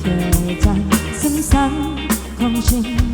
ใจจังสังสังของฉัน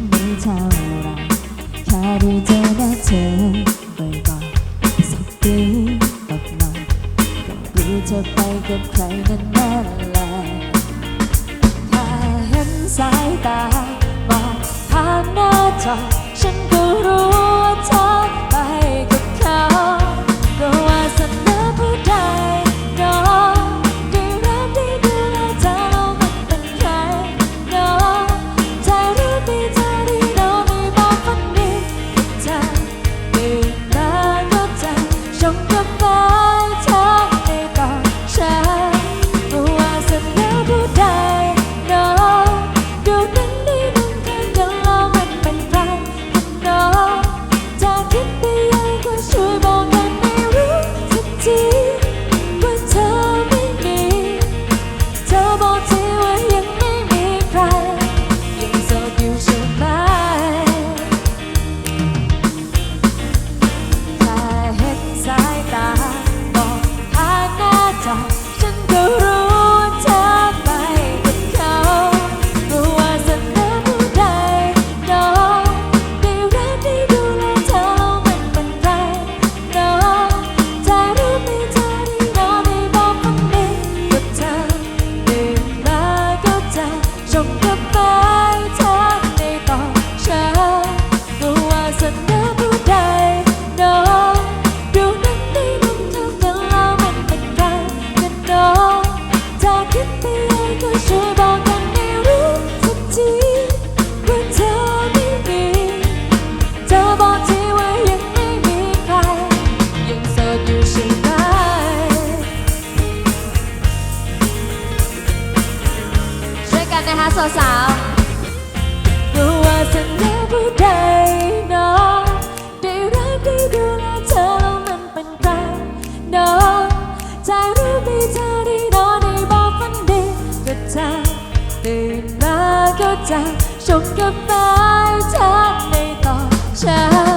จะชงกาแฟทานในต่อนเช้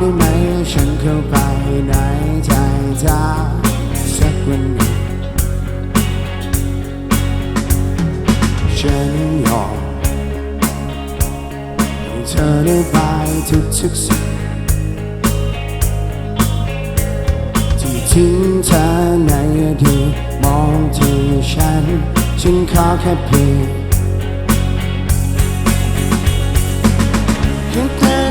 ได้ไหมฉันเข้าไปในใจเธอสักวันหนึ่งฉันยอมให้เธอได้ไปทุกทุกสิ่งที่ทิ้งเธอในอดีตมองที่ฉัน ฉันขอแค่เพียงแค่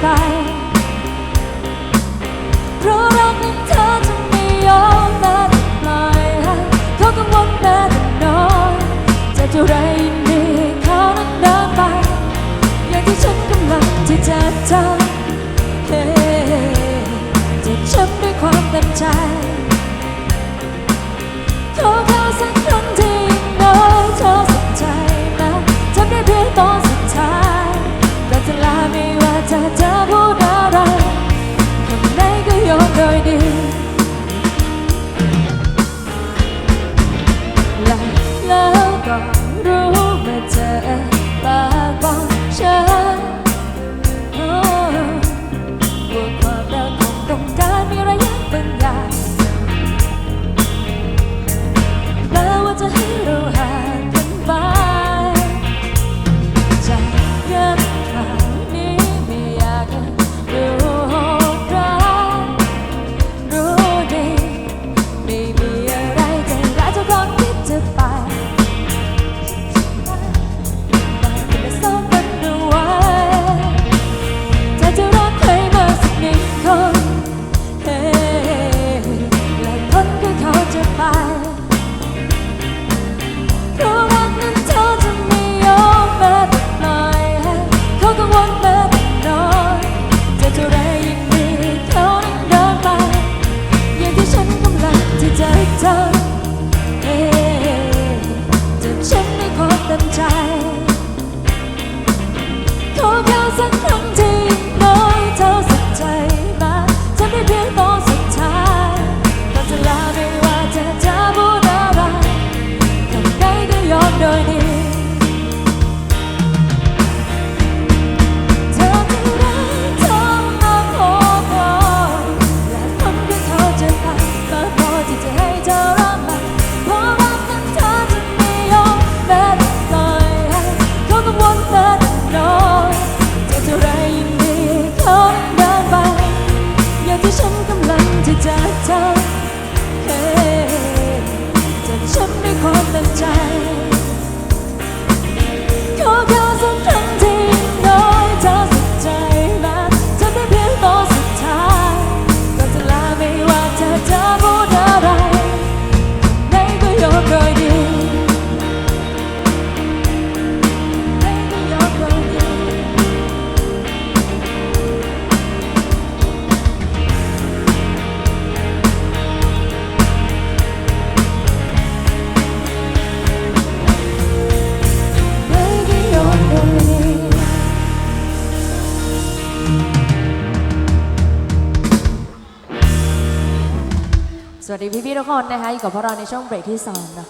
ไป เพราะรักในเธอจะไม่ยอมแม้ปล่อยเขากังวลแม้แต่น้อยจะเท่าไรยินดีใเขานั้นเดินไป อย่างที่ฉันกำลังที่จะทำเฮ้จะช้ำด้วยความเต็มใจ 형제. สวัสดีพี่ๆทุกคนนะคะอยู่กับพวกเราในช่วงเบรกที่2เนาะ